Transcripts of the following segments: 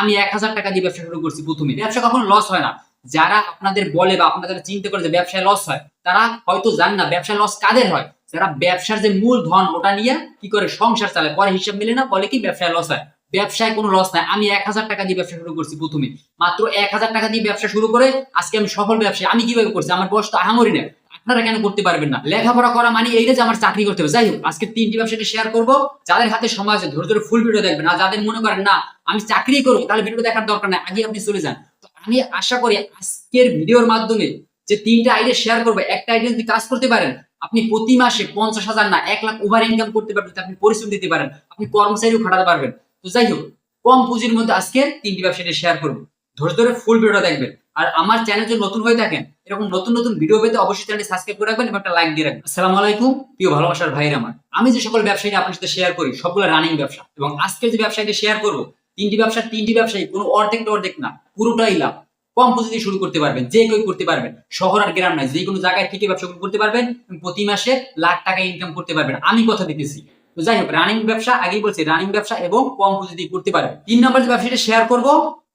আমি এক হাজার টাকা দিয়ে ব্যবসা শুরু করছি প্রথমে। ব্যবসা কখনো লস হয় না। যারা আপনাদের বলে বা আপনাদের চিন্তা করে যে ব্যবসায় লস হয়, তারা হয়তো জান না ব্যবসায় লস কাদের হয়। যারা ব্যবসার যে মূল ধন, ওটা নিয়ে কি করে সংসার চালায়, পরে হিসাব মিলে না, বলে কি ব্যবসায় লস হয়। ব্যবসায় কোনো লস নাই। আমি এক হাজার টাকা দিয়ে ব্যবসা শুরু করছি প্রথমে। মাত্র এক হাজার টাকা দিয়ে ব্যবসা শুরু করে আজকে আমি সফল ব্যবসায়ী। আমি কীভাবে করছি? আমার বয়স তো আহামরি না। আপনারা কেন করতে পারবেন না? লেখাপড়া করা মানে এই যে আমার চাকরি করতে হবে। যাই হোক, আজকে তিনটি ব্যবসাটা শেয়ার করব। যাদের হাতে সময় আছে ধরে ধরে ফুল ভিডিও দেখবেন। আর যাদের মনে করেন না আমি চাকরি করব, তাহলে ভিডিও দেখার দরকার নাই, আগে আপনি চলে যান। তো আমি আশা করি আজকের ভিডিওর মাধ্যমে যে তিনটা আইডিয়া শেয়ার করব, একটা আইডিয়া যদি কাজ করতে পারেন, আপনি প্রতি মাসে পঞ্চাশ হাজার না, এক লাখ ওভার ইনকাম করতে পারবেন আপনি পরিশ্রম দিতে পারেন, আপনি কর্মচারীও খাটাতে পারবেন। তো যাই হোক, কম পুঁজির মধ্যে আজকে তিনটি ব্যবসাটা শেয়ার করব। ধরে ধরে ফুল ভিডিওটা দেখবেন। আর আমার চ্যানেল যদি নতুন হয়ে থাকেন, এরকম নতুন নতুন ভিডিও পেতে অবশ্যই চ্যানেলটি সাবস্ক্রাইব করে রাখবেন এবং একটা লাইক দিয়ে রাখবেন। আসসালামু আলাইকুম, প্রিয় ভালোবাসার ভাইয়ের আমার। আমি যে সকল ব্যবসায়ী আপনার সাথে শেয়ার করি, সবগুলো রানিং ব্যবসা। এবং আজকের যে ব্যবসায়ীটা শেয়ার করব তিনটি ব্যবসা, তিনটি ব্যবসায়ী, কোনো অর্ধেক অর্ধেক না, পুরোটাই লাভ। কম পুঁজিতে শুরু করতে পারবেন, যে কেউ করতে পারবেন। শহর আর গ্রাম নয়, যে কোনো জায়গায় থেকে ব্যবসা করতে পারবেন, প্রতি মাসে লাখ টাকা ইনকাম করতে পারবেন। আমি কথা দিতেছি। তো যাই হোক রানিং ব্যবসা, আগেই বলছি রানিং ব্যবসা এবং কম পুঁজি দিয়ে করতে পারবেন। তিন নম্বর যে ব্যবসাটা শেয়ার করব,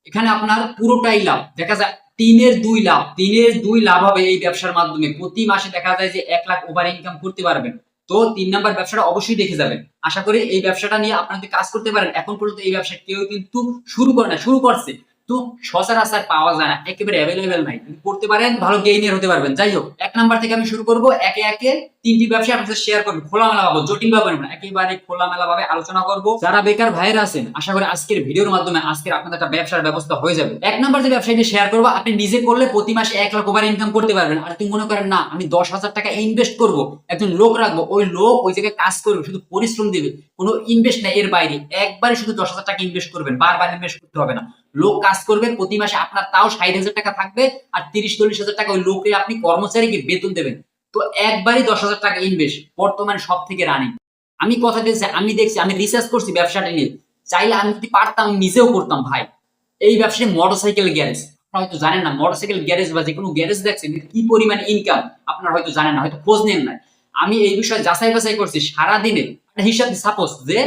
এখানে আপনার পুরোটাই লাভ। দেখা যায়, তিনের দুই লাভ, তিনের দুই লাভ হবে এই ব্যবসার মাধ্যমে। প্রতি মাসে দেখা যায় যে এক লাখ ওভার ইনকাম করতে পারবেন। তো তিন নাম্বার ব্যবসাটা অবশ্যই দেখে যাবেন। আশা করি এই ব্যবসাটা নিয়ে আপনারা কাজ করতে পারেন, এখন পর্যন্ত এই ব্যবসা কেউ কিন্তু শুরু করে না শুরু করছে। তো সচরাচর পাওয়া যায় না, একেবারে অ্যাভেলেবেল নাই। করতে পারেন, ভালো গেইনের হতে পারবেন। যাই হোক, এক নাম্বার থেকে আমি শুরু করব। একে একে তিনটি ব্যবসা আপনার সাথে শেয়ার করব। খোলামেলা ভাবে, জটিল ভাবে না, একেবারে খোলামেলা ভাবে আলোচনা করব। যারা বেকার ভাইয়েরা আছেন, আশা করি আজকের ভিডিওর মাধ্যমে আজকের আপনাদের একটা ব্যবসার ব্যবস্থা হয়ে যাবে। এক নাম্বার যে ব্যবসায়টি শেয়ার করব, আপনি নিজে করলে প্রতি মাসে এক লাখ ওভার ইনকাম করতে পারবেন। আর তুমি মনে করেন, না, আমি দশ হাজার টাকা ইনভেস্ট করব, একজন লোক রাখব, ওই লোক ওই জায়গায় কাজ করবে, শুধু পরিশ্রম দিবে। কোনো ইনভেস্ট নাই এর বাইরে। একবারে শুধু দশ হাজার টাকা ইনভেস্ট করবেন, বারবার ইনভেস্ট করতে হবে না। লোক কাজ করবে, প্রতি মাসে আপনার তাও ষাট হাজার টাকা থাকবে আর তিরিশ, চল্লিশ হাজার টাকা ওই লোকে আপনি কর্মচারীকে বেতন দেবেন। তো একবারই দশ হাজার টাকা ইনভেস্ট বর্তমানে সব থেকে রানিং আমি কথা দিয়েছি, আমি দেখছি, আমি রিসার্চ করছি ব্যবসাটা নিয়ে। চাইলে আমি যদি পারতাম নিজেও করতাম ভাই। এই ব্যবসায় মোটরসাইকেল গ্যারেজ আপনারা হয়তো জানেন না মোটরসাইকেল গ্যারেজ বা যে কোনো গ্যারেজ দেখছেন কি পরিমাণ ইনকাম আপনারা হয়তো জানেন না, হয়তো খোঁজ নেন না আমি এই বিষয়ে যাচাই বাছাই করছি, সারাদিনে। হিসাব সাপোজ যে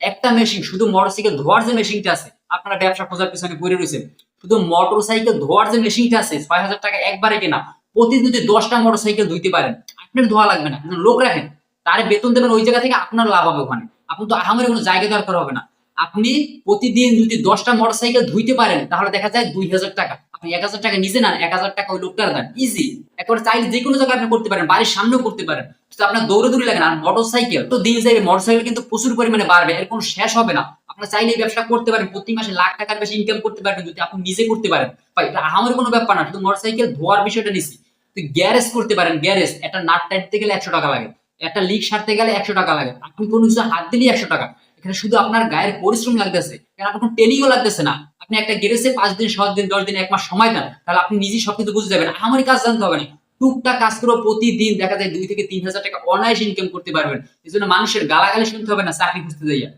একটা মেশিন শুধু মোটরসাইকেল ধোয়ার যে মেশিনটা আছে আপনারা ব্যবসা খোঁজার পিছনে পড়ে রয়েছেন। শুধু মোটরসাইকেল ধোয়ার যে মেশিনটা আছে, ছয় হাজার টাকা একবারে কেনা, প্রতিদিন যদি দশটা মোটরসাইকেল ধুইতে পারেন, আপনার ধোয়া লাগবে না। লোক রাখেন, তারে বেতন দেবেন ওই জায়গা থেকে আপনার লাভ হবে ওখানে। আপনি তো আহামের কোনো জায়গা দরকার হবে না। আপনি প্রতিদিন যদি দশটা মোটরসাইকেল ধুইতে পারেন, তাহলে দেখা যায় দুই হাজার টাকা। আপনি এক হাজার টাকা নিজে নেন, এক হাজার টাকা ওই লোকটার দেন। ইজি একবার চাইলে যে কোনো জায়গায় আপনি করতে পারেন, বাড়ির সামনেও করতে পারেন। আপনার দৌড়ে দৌড়ে লাগে না আর মোটরসাইকেল তো দিন যাবে মোটরসাইকেল কিন্তু প্রচুর পরিমাণে বাড়বে, এর কোনো শেষ হবে না। আপনার চাইলে ব্যবসা করতে পারেন, প্রতি মাসে লাখ টাকার বেশি ইনকাম করতে পারবেন যদি আপনি নিজে করতে পারেন। ভাই, এটা আমার কোনো ব্যাপার না, শুধু মোটরসাইকেল ধোয়ার বিষয়টা নিছি। তো গ্যারেজ করতে পারেন গ্যারেজ একটা নাট টাইটতে গেলে একশো টাকা লাগে, একটা লিক সারতে গেলে একশো টাকা লাগে, আপনি কোনো কিছু হাত দিলেই একশো টাকা। এখানে শুধু আপনার গায়ের পরিশ্রম লাগতেছে কারণ আপনার কোনো ট্রেনিংও লাগতেছে না। আপনি একটা গ্যারেজে পাঁচ দিন, সাত দিন, দশ দিন, এক মাস সময় দেন, তাহলে আপনি নিজেই সবকিছু বুঝে যাবেন। আমারই কাজ জানতে হবে না, টুকটাক কাজ করে প্রতিদিন দেখা যায় দুই থেকে তিন হাজার টাকা অনায়াসে ইনকাম করতে পারবেন। এই জন্য মানুষের গালাগালি শুনতে হবে না, চাকরি খুঁজতে যাইয়া।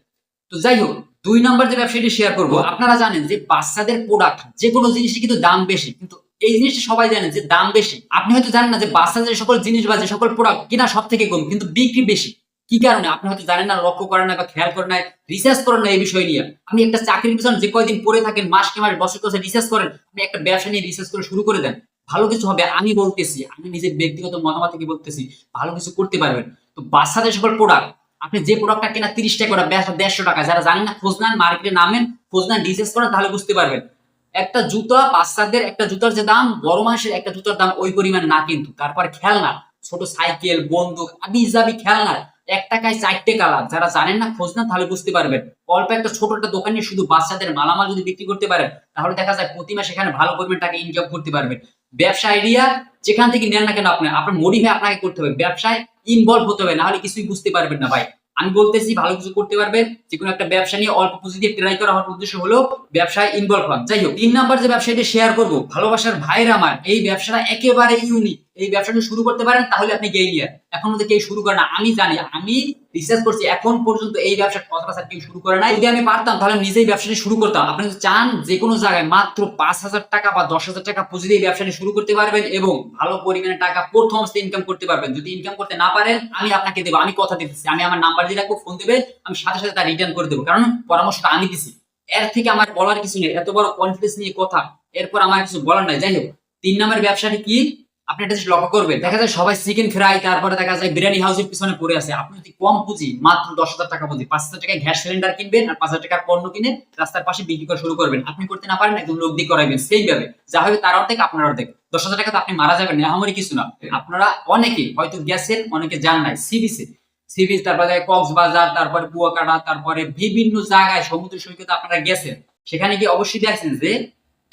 তো যাই হোক দুই নম্বর যে ব্যবসাটি শেয়ার করব আপনারা জানেন যে বাচ্চাদের প্রোডাক্ট যে কোনো জিনিসের কিন্তু দাম বেশি। কিন্তু এই জিনিসটা সবাই জানেন যে দাম বেশি। আপনি হয়তো জানেন না যে বাচ্চাদের সকল জিনিস বা যে সকল প্রোডাক্ট কিনা সব থেকে কম কিন্তু বিক্রি বেশি। কি কারণে? আপনি হয়তো জানেন না লক্ষ্য করেন না বা খেয়াল করেন না রিসার্চ করেন না এই বিষয় নিয়ে। আপনি একটা চাকরির পিছনে যে কয়দিন পড়ে থাকেন মাস কে মাস বছর বছর রিসার্চ করেন আপনি একটা ব্যবসা নিয়ে রিসার্চ করে শুরু করে দেন। ভালো কিছু হবে আমি বলতেছি আমি নিজের ব্যক্তিগত মতামত থেকে বলতেছি ভালো কিছু করতে পারবেন। তো বাচ্চাদের সকল প্রোডাক্ট আপনি যে প্রোডাক্টটা কেনা তিরিশ টাকা করে দেড়শো টাকা, যারা জানেন না, খোঁজ নেন মার্কেটে নামেন, খোঁজ নেন রিসার্চ করেন, তাহলে বুঝতে পারবেন। একটা জুতা, বাচ্চাদের একটা জুতার যে দাম, বড় মানুষের একটা জুতার দাম ওই পরিমাণ না কিন্তু। তারপর খেলনা, ছোট সাইকেল, বন্দুক আদি ইজাবি খেলনা, এক টাকায় চারটে কালার। যারা জানেন না, খোঁজ না তাহলে বুঝতে পারবেন। অল্প একটা ছোট একটা দোকানে শুধু বাচ্চাদের মালামাল যদি বিক্রি করতে পারেন, তাহলে দেখা যায় প্রতি মাসে এখানে ভালো পরিমাণ টাকা ইনকাম করতে পারবেন। ব্যবসা আইডিয়া যেখান থেকে নেন না কেন আপনি? আপনার মডিফাই আপনাকে করতে হবে। ব্যবসায় ইনভলভ হতে হবে, না হলে কিছুই বুঝতে পারবেন না ভাই। আমি বলতেছি ভালো কিছু করতে পারবে যে কোনো একটা ব্যবসা নিয়ে অল্প পুঁজি দিয়ে ট্রাই করা আমার উদ্দেশ্য হলো ব্যবসায় ইনভলভ হন যাই হোক, তিন নাম্বার যে ব্যবসাটি শেয়ার করব, ভালোবাসার ভাইয়ের আমার, এই ব্যবসাটা একেবারে ইউনিক এই ব্যবসাটা শুরু করতে পারেন, তাহলে আপনি গেইলিয়ার এখন মধ্যে কেউ শুরু করে না, আমি জানি, আমি রিসার্চ করছি, এখন পর্যন্ত এই ব্যবসা সচরাচর কেউ শুরু করে না যদি আমি পারতাম, তাহলে নিজেই ব্যবসাটি শুরু করতাম। আপনি চান, যে কোনো জায়গায় মাত্র পাঁচ হাজার টাকা বা দশ হাজার টাকা পুঁজি দিয়ে ব্যবসাটি শুরু করতে পারবেন এবং ভালো পরিমাণে টাকা প্রথম ইনকাম করতে পারবেন। যদি ইনকাম করতে না পারেন, আমি আপনাকে দেবো, আমি কথা দিতেছি। আমি আমার নাম্বার দিয়ে রাখব ফোন দেবে, আমি সাথে সাথে তার রিটার্ন করে দেবো। কারণ পরামর্শটা আমি দিছি। এর থেকে আমার বলার কিছু নেই। এত বড় কনফিডেন্স নিয়ে কথা, এরপর আমার কিছু বলার নাই। যাই হোক, তিন নম্বর ব্যবসাটি কি? আপনি এটা লক্ষ্য করবেন। দেখা যায় সবাই চিকেন ফ্রাই তারপরে দেখা যায় বিরিয়ানি হাউসের পিছনে পড়ে আছে। আপনি যদি কম পুঁজি, মাত্র দশ হাজার টাকা পুঁজি, পাঁচ হাজার টাকায় গ্যাস সিলিন্ডার কিনবেন আর পাঁচ হাজার টাকার পণ্য কিনে রাস্তার পাশে বিক্রি করা শুরু করবেন। আপনি করতে না পারেন একজন লোক দিয়ে করাইবেন। সেই ভাবে যা হবে তার অর্ধেক, আপনার অর্ধেক। দশ হাজার টাকা আপনি মারা যাবেন না আমারই কিছু না। আপনারা অনেকে হয়তো গেছেন, অনেকে যান নাই সি বিচে সি বিচ তারপরে কক্সবাজার, তারপরে কুয়াকাটা, তারপরে বিভিন্ন জায়গায় সমুদ্র সৈকতে আপনারা গেছেন। সেখানে গিয়ে অবশ্যই দেখছেন যে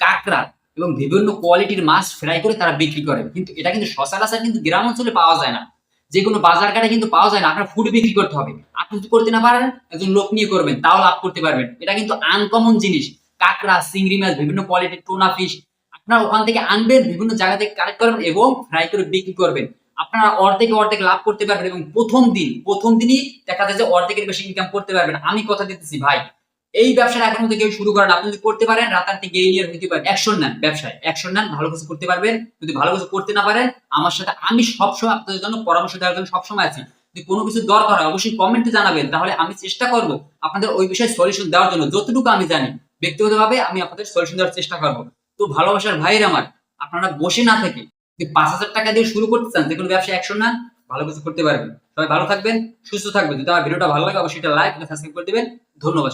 কাঁকড়া এবং বিভিন্ন কোয়ালিটির মাছ ফ্রাই করে তারা বিক্রি করে। কিন্তু এটা কিন্তু সচরাচর কিন্তু গ্রাম অঞ্চলে পাওয়া যায় না। যে কোনো বাজার ঘাটে কিন্তু পাওয়া যায় না। আপনার ফুড বিক্রি করতে হবে। আপনি যদি করতে না পারেন, একজন লোক নিয়ে করবেন, তাও লাভ করতে পারবেন। এটা কিন্তু আনকমন জিনিস। কাঁকড়া, চিংড়ি মাছ, বিভিন্ন কোয়ালিটির টোনা ফিশ আপনারা ওখান থেকে আনবেন, বিভিন্ন জায়গা থেকে কালেক্ট করবেন এবং ফ্রাই করে বিক্রি করবেন। আপনারা অর্ধেক অর্ধেক লাভ করতে পারবেন এবং প্রথম দিন, প্রথম দিনই দেখা যায় যে অর্ধেকের বেশি ইনকাম করতে পারবেন। আমি কথা দিতেছি, ভাই। এই ব্যবসাটা এখন মধ্যে কেউ শুরু করেন আপনি যদি করতে পারেন, রাতারাতি গেইনিয়ার হইতে পারেন। অ্যাকশন নেন ব্যবসায় অ্যাকশন নেন, ভালো কিছু করতে পারবেন। যদি ভালো কিছু করতে না পারেন, আমার সাথে আমি সবসময় আপনাদের জন্য পরামর্শ দেওয়ার জন্য সবসময় আছি। যদি কোনো কিছু দরকার হয়, অবশ্যই কমেন্টে জানাবেন, তাহলে আমি চেষ্টা করব আপনাদের ওই বিষয়ে সলিউশন দেওয়ার জন্য। যতটুকু আমি জানি, ব্যক্তিগতভাবে আমি আপনাদের সলিউশন দেওয়ার চেষ্টা করব। তো ভালোবাসার ভাইয়ের আমার, আপনারা বসে না থেকে যদি পাঁচ হাজার টাকা দিয়ে শুরু করতে চান, যে কোনো ব্যবসা অ্যাকশন নেন, ভালো কিছু করতে পারবেন। সবাই ভালো থাকবেন, সুস্থ থাকবেন। যদি আমার ভিডিওটা ভালো লাগে, অবশ্যই এটা লাইক সাবস্ক্রাইব করে দিবেন। ধন্যবাদ।